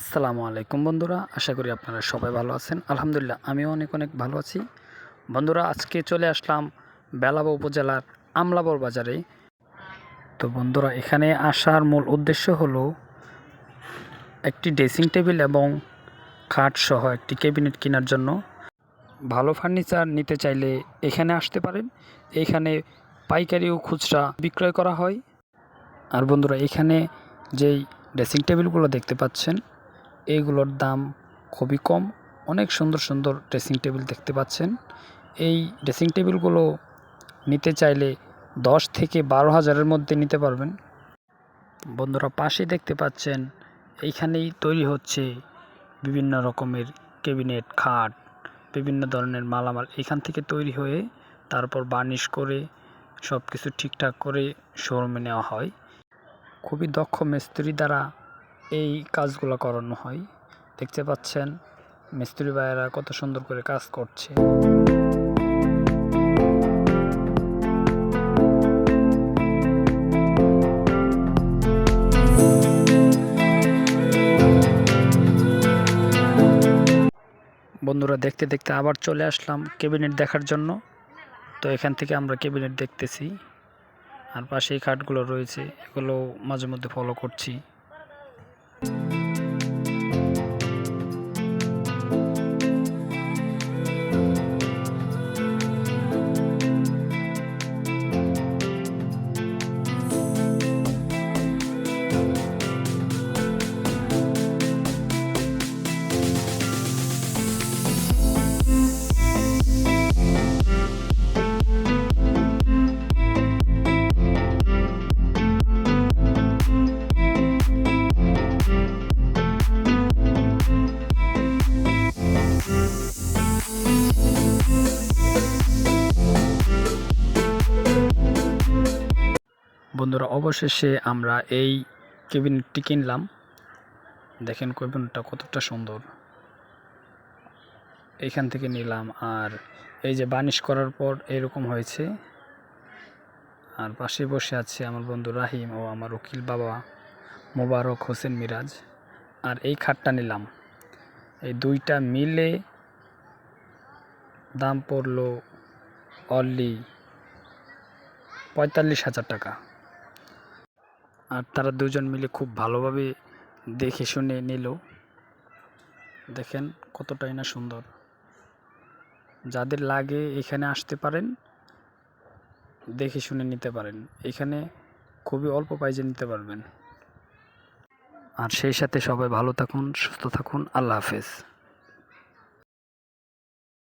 আসসালামু আলাইকুম বন্ধুরা, আশা করি আপনারা সবাই ভালো আছেন। আলহামদুলিল্লাহ, আমিও অনেক অনেক ভালো আছি। বন্ধুরা, আজকে চলে আসলাম বেলাবা উপজেলার আমলাবর বাজারে। তো বন্ধুরা, এখানে আসার মূল উদ্দেশ্য হলো একটি ড্রেসিং টেবিল এবং খাট সহ একটি ক্যাবিনেট কেনার জন্য। ভালো ফার্নিচার নিতে চাইলে এখানে আসতে পারেন। এখানে পাইকারি ও খুচরা বিক্রয় করা হয়। আর বন্ধুরা, এখানে যেই ড্রেসিং টেবিলগুলো দেখতে পাচ্ছেন এইগুলোর দাম খুবই কম। অনেক সুন্দর সুন্দর ড্রেসিং টেবিল দেখতে পাচ্ছেন। এই ড্রেসিং টেবিলগুলো নিতে চাইলে দশ থেকে বারো হাজারের মধ্যে নিতে পারবেন। বন্ধুরা পাশে দেখতে পাচ্ছেন, এইখানেই তৈরি হচ্ছে বিভিন্ন রকমের ক্যাবিনেট খাট, বিভিন্ন ধরনের মালামাল। এখান থেকে তৈরি হয়ে তারপর বার্নিশ করে সব কিছু ঠিকঠাক করে শোরুমে নেওয়া হয়। খুবই দক্ষ মিস্ত্রি দ্বারা এই কাজগুলো করানো হয়। দেখতে পাচ্ছেন, মিস্ত্রি ভাইয়েরা কত সুন্দর করে কাজ করছে। বন্ধুরা, দেখতে দেখতে আবার চলে আসলাম ক্যাবিনেট দেখার জন্য। তো এখান থেকে আমরা ক্যাবিনেট দেখতেছি। আর পাশেই কাঠগুলো রয়েছে, এগুলো মাঝে মধ্যে ফলো করছি। বন্ধুরা, অবশেষে আমরা এই কেবিনেটটি কিনলাম। দেখেন কেবিনেটটা কতটা সুন্দর। এইখান থেকে নিলাম, আর এই যে বানিশ করার পর এরকম হয়েছে। আর পাশে বসে আছে আমার বন্ধু রাহিম ও আমার উকিল বাবা মোবারক হোসেন মিরাজ। আর এই খাটটা নিলাম। এই দুইটা মিলে দাম পড়ল অনলি পঁয়তাল্লিশ হাজার টাকা। আর তারা দুজন মিলে খুব ভালোভাবে দেখে শুনে নিল। দেখেন কতটাই না সুন্দর। যাদের লাগে এখানে আসতে পারেন, দেখে শুনে নিতে পারেন। এখানে খুবই অল্প প্রাইজে নিতে পারবেন। আর সেই সাথে সবাই ভালো থাকুন, সুস্থ থাকুন। আল্লাহ হাফেজ।